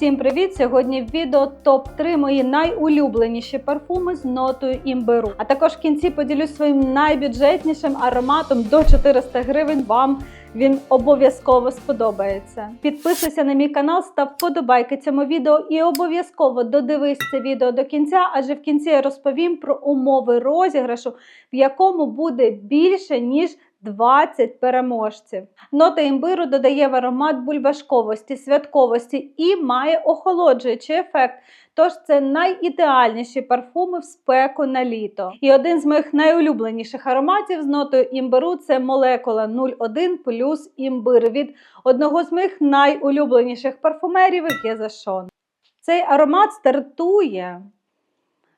Всім привіт! Сьогодні в відео топ-3 мої найулюбленіші парфуми з нотою імбиру. А також в кінці поділюсь своїм найбюджетнішим ароматом до 400 гривень. Вам він обов'язково сподобається. Підписуйся на мій канал, став вподобайки цьому відео і обов'язково додивись це відео до кінця, адже в кінці я розповім про умови розіграшу, в якому буде більше ніж 20 переможців. Нота імбиру додає в аромат бульбашковості, святковості і має охолоджуючий ефект. Тож це найідеальніші парфуми в спеку на літо. І один з моїх найулюбленіших ароматів з нотою імбиру це молекула 01 плюс імбир від одного з моїх найулюбленіших парфумерів Гезашон. Цей аромат стартує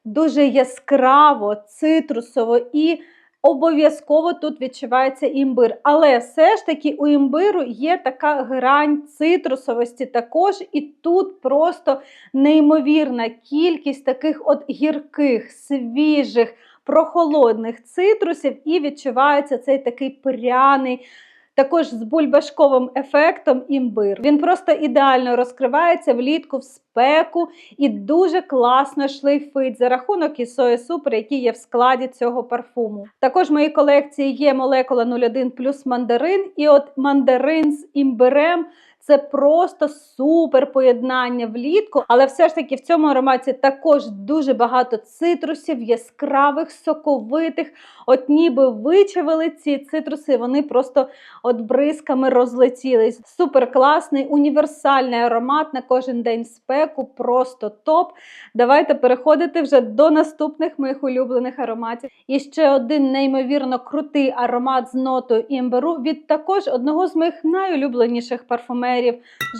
дуже яскраво, цитрусово і Обов'язково тут відчувається імбир, але все ж таки у імбиру є така грань цитрусовості також, і тут просто неймовірна кількість таких от гірких, свіжих, прохолодних цитрусів, і відчувається цей такий пряний. Також з бульбашковим ефектом імбир. Він просто ідеально розкривається влітку в спеку і дуже класно шлейфить за рахунок ісої супер, який є в складі цього парфуму. Також в моїй колекції є молекула 01 плюс мандарин, і от мандарин з імбирем. Це просто супер поєднання влітку, але все ж таки в цьому ароматі також дуже багато цитрусів, яскравих, соковитих. От ніби вичавили ці цитруси, вони просто от бризками розлетілись. Супер класний, універсальний аромат на кожен день спеку, просто топ. Давайте переходити вже до наступних моїх улюблених ароматів. І ще один неймовірно крутий аромат з нотою імбиру від також одного з моїх найулюбленіших парфумерів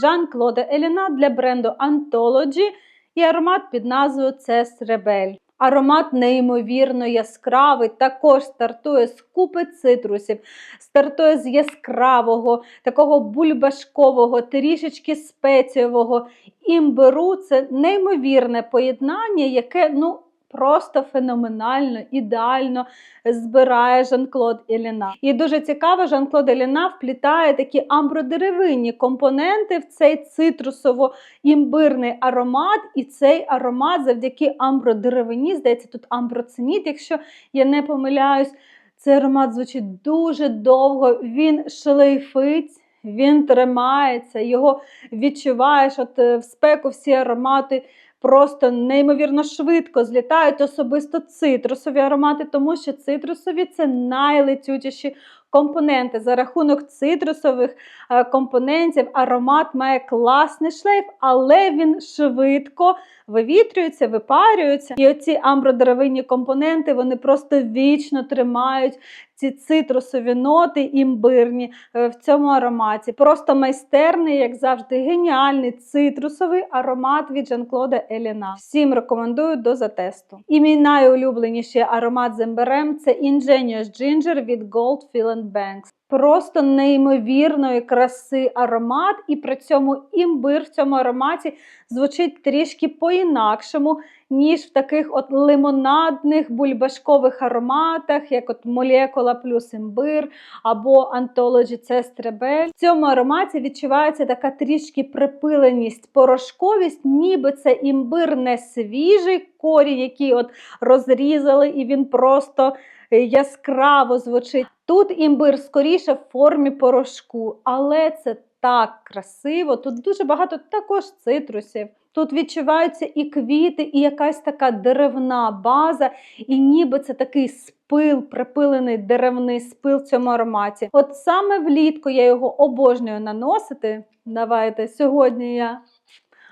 Жан-Клода Еліна для бренду Anthology і аромат під назвою Цес Ребель. Аромат неймовірно яскравий, також стартує з купи цитрусів, стартує з яскравого, такого бульбашкового, трішечки спецієвого імбиру. Це неймовірне поєднання, яке, ну, Просто феноменально, ідеально збирає Жан-Клод Еліна. І дуже цікаво, Жан-Клод Еліна вплітає такі амбродеревинні компоненти в цей цитрусово-імбирний аромат. І цей аромат завдяки амбродеревині, здається, тут амброциніт, якщо я не помиляюсь, цей аромат звучить дуже довго, він шлейфить. Він тримається, його відчуваєш. От е, в спеку всі аромати просто неймовірно швидко злітають особисто цитрусові аромати, тому що цитрусові це найлетючіші компоненти. За рахунок цитрусових е, компонентів аромат має класний шлейф, але він швидко вивітрюється, випарюється. І оці амбродеревинні компоненти вони просто вічно тримають ці цитрусові ноти імбирні е, в цьому ароматі. Просто майстерний, як завжди, геніальний цитрусовий аромат від Жан-Клода Еліна. Всім рекомендую до затесту. І мій найулюбленіший аромат з імбирем це Ingenious Ginger від Gold Fill Banks. Просто неймовірної краси аромат, і при цьому імбир в цьому ароматі звучить трішки по-інакшому, ніж в таких от лимонадних бульбашкових ароматах, як от молекула плюс імбир або Anthology Цестребель. В цьому ароматі відчувається така трішки припиленість, порошковість, ніби це імбир не свіжий корінь, який от розрізали, і він просто яскраво звучить. Тут імбир скоріше в формі порошку, але це так красиво. Тут дуже багато також цитрусів. Тут відчуваються і квіти, і якась така деревна база, і ніби це такий спил, припилений деревний спил в цьому ароматі. От саме влітку я його обожнюю наносити. Давайте сьогодні я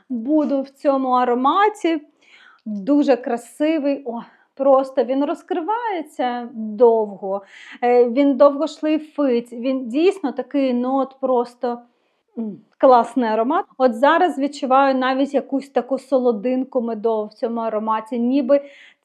буду в цьому ароматі. Дуже красивий. О, Просто він розкривається довго, е, він довго шлейфить. Він дійсно такий нот просто класний аромат. От зараз відчуваю навіть якусь таку солодинку медову в цьому ароматі, ніби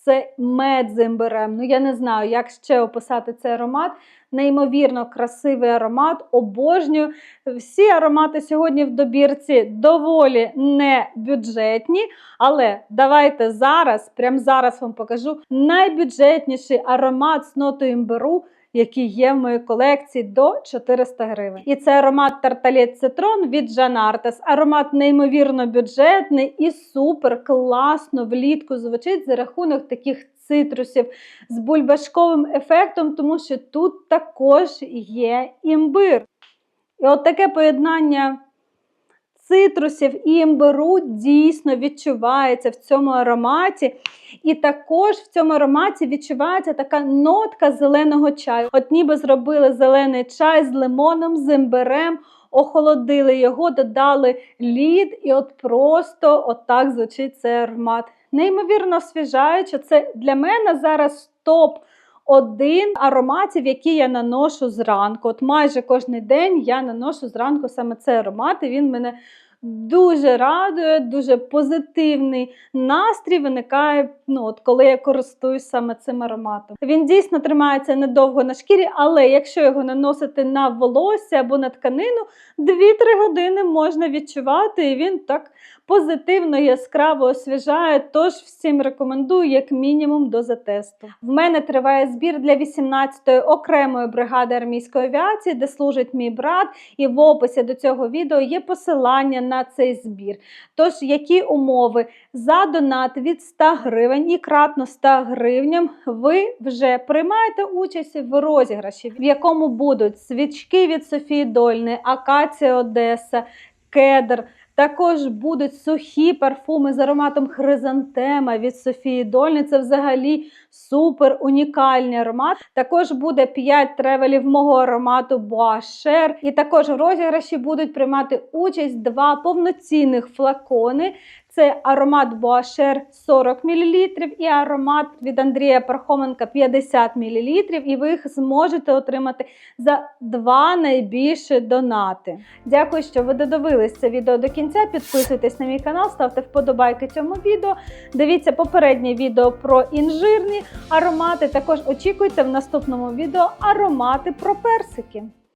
це мед з імбирем. Ну я не знаю, як ще описати цей аромат. Неймовірно красивий аромат, обожнюю. Всі аромати сьогодні в добірці доволі не бюджетні, але давайте зараз, прямо зараз вам покажу найбюджетніший аромат з нотою імбиру, які є в моїй колекції, до 400 гривень. І це аромат Тарталет Цитрон від Жанартес. Аромат неймовірно бюджетний і супер класно влітку звучить за рахунок таких цитрусів з бульбашковим ефектом, тому що тут також є імбир. І от таке поєднання цитрусів і імбиру дійсно відчувається в цьому ароматі. І також в цьому ароматі відчувається така нотка зеленого чаю. От ніби зробили зелений чай з лимоном, з імбирем, охолодили його, додали лід, і от просто отак звучить цей аромат. Неймовірно освіжаюче. Це для мене зараз топ. Один ароматів, які я наношу зранку. От майже кожен день я наношу зранку саме цей аромат, і він мене дуже радує, дуже позитивний настрій виникає, ну от коли я користуюсь саме цим ароматом. Він дійсно тримається недовго на шкірі, але якщо його наносити на волосся або на тканину, 2-3 години можна відчувати, і він так позитивно, яскраво освіжає. Тож всім рекомендую, як мінімум, до затесту. В мене триває збір для 18-ї окремої бригади армійської авіації, де служить мій брат. І в описі до цього відео є посилання на цей збір. Тож, які умови за донат від 100 гривень і кратно 100 гривням ви вже приймаєте участь в розіграші, в якому будуть свічки від Софії Дольни, Акація Одеса, Кедр. Також будуть сухі парфуми з ароматом хризантема від Софії Дольни. Це взагалі супер унікальний аромат. Також буде 5 тревелів мого аромату Буашер. І також в розіграші будуть приймати участь два повноцінних флакони. Це аромат Boischer 40 мл і аромат від Андрія Пархоменка 50 мл. І ви їх зможете отримати за два найбільші донати. Дякую, що ви додивились це відео до кінця. Підписуйтесь на мій канал, ставте вподобайки цьому відео. Дивіться попереднє відео про інжирні аромати. Також очікуйте в наступному відео аромати про персики.